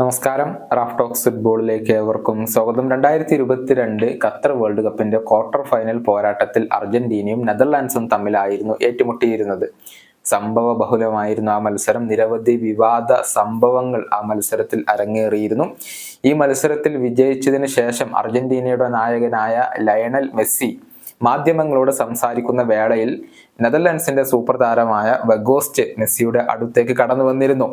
നമസ്കാരം. Raf talks ഫുട്ബോളിലേക്ക് ഏവർക്കും സ്വാഗതം. രണ്ടായിരത്തി ഇരുപത്തിരണ്ട് ഖത്തർ വേൾഡ് കപ്പിന്റെ ക്വാർട്ടർ ഫൈനൽ പോരാട്ടത്തിൽ അർജന്റീനയും നെതർലാൻഡ്സും തമ്മിലായിരുന്നു ഏറ്റുമുട്ടിയിരുന്നത്. സംഭവ ബഹുലമായിരുന്നു ആ മത്സരം. നിരവധി വിവാദ സംഭവങ്ങൾ ആ മത്സരത്തിൽ അരങ്ങേറിയിരുന്നു. ഈ മത്സരത്തിൽ വിജയിച്ചതിന് ശേഷം അർജന്റീനയുടെ നായകനായ ലയണൽ മെസ്സി മാധ്യമങ്ങളോട് സംസാരിക്കുന്ന വേളയിൽ നെതർലൻഡ്സിന്റെ സൂപ്പർ താരമായ വെഗോസ്റ്റ് മെസ്സിയുടെ അടുത്തേക്ക് കടന്നു വന്നിരുന്നു.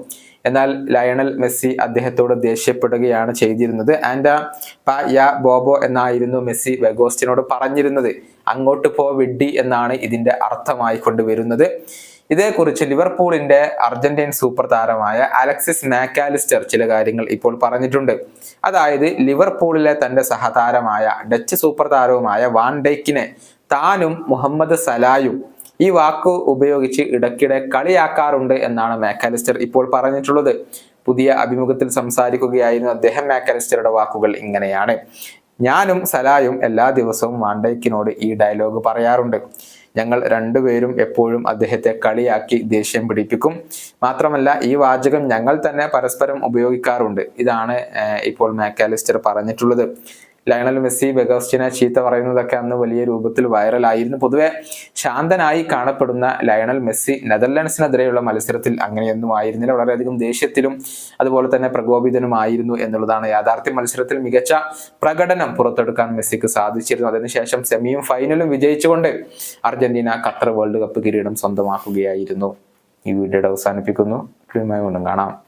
എന്നാൽ ലയണൽ മെസ്സി അദ്ദേഹത്തോട് ദേഷ്യപ്പെടുകയാണ് ചെയ്തിരുന്നത്. ആൻഡ് യാ ബോബോ എന്നായിരുന്നു മെസ്സി വെഗോസ്റ്റിനോട് പറഞ്ഞിരുന്നത്. അങ്ങോട്ട് പോ വിഡ്ഡി എന്നാണ് ഇതിന്റെ അർത്ഥമായി കൊണ്ടുവരുന്നത്. ഇതേക്കുറിച്ച് ലിവർപൂളിന്റെ അർജന്റീൻ സൂപ്പർ താരമായ അലക്സിസ് മാക്കാലിസ്റ്റർ ചില കാര്യങ്ങൾ ഇപ്പോൾ പറഞ്ഞിട്ടുണ്ട്. അതായത് ലിവർപൂളിലെ തന്റെ സഹതാരമായ ഡച്ച് സൂപ്പർ താരവുമായ വാൻഡൈക്കിനെ താനും മുഹമ്മദ് സലായും ഈ വാക്ക് ഉപയോഗിച്ച് ഇടയ്ക്കിടെ കളിയാക്കാറുണ്ട് എന്നാണ് മാക്കാലിസ്റ്റർ ഇപ്പോൾ പറഞ്ഞിട്ടുള്ളത്. പുതിയ അഭിമുഖത്തിൽ സംസാരിക്കുകയായിരുന്നു അദ്ദേഹം മാക്കാലിസ്റ്ററുടെ വാക്കുകൾ ഇങ്ങനെയാണ്. ഞാനും സലായും എല്ലാ ദിവസവും വാണ്ടൈക്കിനോട് ഈ ഡയലോഗ് പറയാറുണ്ട്. ഞങ്ങൾ രണ്ടുപേരും എപ്പോഴും അദ്ദേഹത്തെ കളിയാക്കി ദേഷ്യം പിടിപ്പിക്കും. മാത്രമല്ല ഈ വാചകം ഞങ്ങൾ തന്നെ പരസ്പരം ഉപയോഗിക്കാറുണ്ട്. ഇതാണ് ഇപ്പോൾ മാക്കാലിസ്റ്റർ പറഞ്ഞിട്ടുള്ളത്. ലയണൽ മെസ്സി ബഗോസ്റ്റിനെ ചീത്ത പറയുന്നതൊക്കെ അന്ന് വലിയ രൂപത്തിൽ വൈറലായിരുന്നു. പൊതുവെ ശാന്തനായി കാണപ്പെടുന്ന ലയണൽ മെസ്സി നെതർലൻഡ്സിനെതിരെയുള്ള മത്സരത്തിൽ അങ്ങനെയൊന്നും ആയിരുന്നില്ല. വളരെയധികം ദേഷ്യത്തിലും അതുപോലെ തന്നെ പ്രകോപിതനുമായിരുന്നു എന്നുള്ളതാണ് യാഥാർത്ഥ്യ മത്സരത്തിൽ മികച്ച പ്രകടനം പുറത്തെടുക്കാൻ മെസ്സിക്ക് സാധിച്ചിരുന്നു അതിനുശേഷം സെമിയും ഫൈനലും വിജയിച്ചുകൊണ്ട് അർജന്റീന ഖത്തർ വേൾഡ് കപ്പ് കിരീടം സ്വന്തമാക്കുകയായിരുന്നു. ഈ വീഡിയോയുടെ അവസാനിപ്പിക്കുന്നു. കാണാം.